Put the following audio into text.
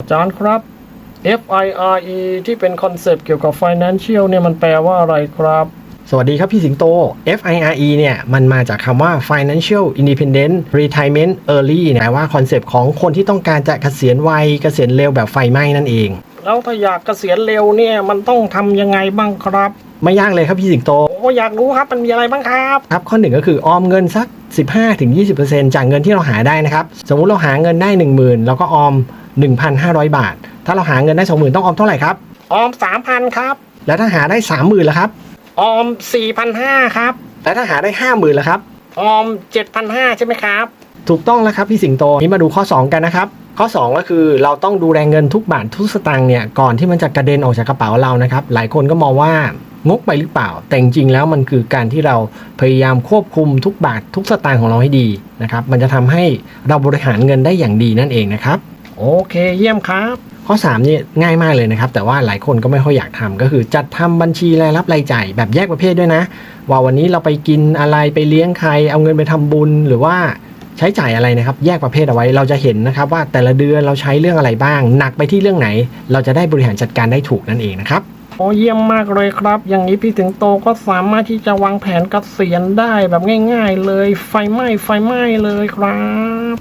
อาจารย์ครับ FIRE ที่เป็นคอนเซปต์เกี่ยวกับ Financial เนี่ยมันแปลว่าอะไรครับ สวัสดีครับพี่สิงโต FIRE เนี่ยมันมาจากคำว่า Financial Independent Retirement Early นะแปลว่าคอนเซปต์ของคนที่ต้องการจะเกษียณวัยเกษียณเร็วแบบไฟไหม้นั่นเอง แล้วถ้าอยากเกษียณเร็วเนี่ยมันต้องทำยังไงบ้างครับ ไม่ยากเลยครับพี่สิงโต โอ้อยากรู้ครับมันมีอะไรบ้างครับ ครับข้อหนึ่งก็คือออมเงินสัก 15-20%จากเงินที่เราหาได้นะครับ สมมุติเราหาเงินได้ 10,000แล้วก็ออม 1,500 บาท ถ้าเราหาเงินได้ 20,000 ต้องออมเท่าไหร่ครับ ออม 3,000 ครับ แล้วถ้าหาได้ 30,000ล่ะครับ ออม 4,500 ครับ แล้วถ้าหาได้ 50,000ล่ะครับ ออม 7,500 ใช่ไหมครับ ถูกต้องแล้วครับพี่สิงโตนี้มาดูข้อ 2 กันนะครับข้อ 2 ก็คือเราต้องดูแลเงินทุกบาททุกสตางค์เนี่ยก่อนที่มันจะกระเด็นออกจากกระเป๋าเรานะครับหลายคนก็มองว่า งกไปหรือเปล่า แต่จริงๆแล้วมันคือการที่เราพยายามควบคุมทุกบาททุกสตางค์ของเราให้ดีนะครับ มันจะทำให้เราบริหารเงินได้อย่างดีนั่นเองนะครับ โอเค เยี่ยมครับข้อ3นี่ง่ายมากเลยนะครับ แต่ว่าหลายคนก็ไม่ค่อยอยากทำก็คือจัดทำบัญชีรายรับรายจ่ายแบบแยกประเภทด้วยนะ ว่าวันนี้เราไปกินอะไรไปเลี้ยงใคร เอาเงินไปทำบุญหรือว่าใช้จ่ายอะไรนะครับ แยกประเภทเอาไว้เราจะเห็นนะครับ ว่าแต่ละเดือนเราใช้เรื่องอะไรบ้าง หนักไปที่เรื่องไหน เราจะได้บริหารจัดการได้ถูกนั่นเองนะครับ โอ้เยี่ยมมากเลยครับ อย่างนี้พี่ถึงโตก็สามารถที่จะวางแผนเกษียณได้แบบง่าย ๆ เลยไฟไหม้ไฟไหม้เลยครับ